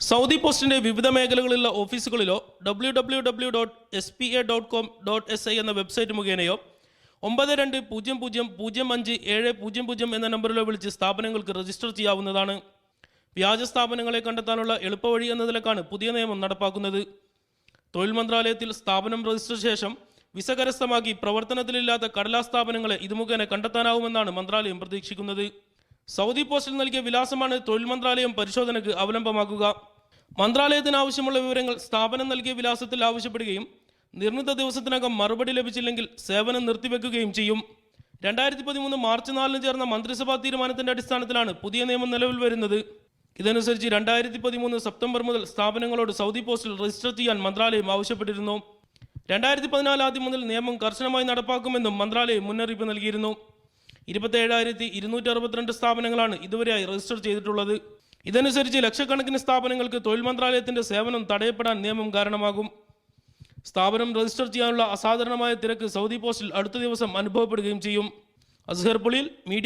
Saudi പോസ്റ്റിന്റെ വിവിധ മേഖലകളിലുള്ള ഓഫീസുകളിലോ W W W dot S P A dot com dot S I എന്ന website മുഖേനയോ ഒമ്പത് രണ്ട് പൂജ്യം പൂജ്യം പൂജ്യം അഞ്ച് ഏഴ് പൂജ്യം പൂജ്യം എന്ന നമ്പറിലോ വിളിച്ച് സ്ഥാപനങ്ങൾക്ക് രജിസ്റ്റർ ചെയ്യാവുന്നതാണ്. വ്യാജ സ്ഥാപനങ്ങളെ കണ്ടെത്താനുള്ള എളുപ്പവഴി എന്ന നിലക്കാണ് പുതിയ നിയമം നടപ്പാക്കുന്നത്. തൊഴിൽ മന്ത്രാലയത്തിൽ സ്ഥാപനം രജിസ്റ്റർ ശേഷം വിസ കരസ്ഥമാക്കി പ്രവർത്തനത്തിലില്ലാത്ത കടലാസ് സ്ഥാപനങ്ങളെ ഇത് മുഖേന കണ്ടെത്താനാവുമെന്നാണ് മന്ത്രാലയം പ്രതീക്ഷിക്കുന്നത്. സൗദി പോസ്റ്റിൽ നൽകിയ വിലാസമാണ് തൊഴിൽ മന്ത്രാലയം പരിശോധനയ്ക്ക് അവലംബമാക്കുക. മന്ത്രാലയത്തിന് ആവശ്യമുള്ള വിവരങ്ങൾ സ്ഥാപനം നൽകിയ വിലാസത്തിൽ ആവശ്യപ്പെടുകയും നിർണിത ദിവസത്തിനകം മറുപടി ലഭിച്ചില്ലെങ്കിൽ സേവനം നിർത്തിവെക്കുകയും ചെയ്യും. രണ്ടായിരത്തി പതിമൂന്ന് മാർച്ച് നാലിന് ചേർന്ന മന്ത്രിസഭാ തീരുമാനത്തിന്റെ അടിസ്ഥാനത്തിലാണ് പുതിയ നിയമം നിലവിൽ വരുന്നത്. ഇതനുസരിച്ച് രണ്ടായിരത്തി പതിമൂന്ന് സെപ്റ്റംബർ മുതൽ സ്ഥാപനങ്ങളോട് സൗദി പോസ്റ്റിൽ രജിസ്റ്റർ ചെയ്യാൻ മന്ത്രാലയം ആവശ്യപ്പെട്ടിരുന്നു. രണ്ടായിരത്തി പതിനാല് ആദ്യം മുതൽ നിയമം കർശനമായി നടപ്പാക്കുമെന്നും മന്ത്രാലയം മുന്നറിയിപ്പ് നൽകിയിരുന്നു. ഇരുപത്തേഴായിരത്തി ഇരുന്നൂറ്റി അറുപത്തിരണ്ട് സ്ഥാപനങ്ങളാണ് ഇതുവരെയായി രജിസ്റ്റർ ചെയ്തിട്ടുള്ളത്. ഇതനുസരിച്ച് ലക്ഷക്കണക്കിന് സ്ഥാപനങ്ങൾക്ക് തൊഴിൽ മന്ത്രാലയത്തിന്റെ സേവനം തടയപ്പെടാൻ നിയമം കാരണമാകും. സ്ഥാപനം രജിസ്റ്റർ ചെയ്യാനുള്ള അസാധാരണമായ തിരക്ക് സൗദി പോസ്റ്റിൽ അടുത്ത ദിവസം അനുഭവപ്പെടുകയും ചെയ്യും. അസ്ഹർ മീഡിയ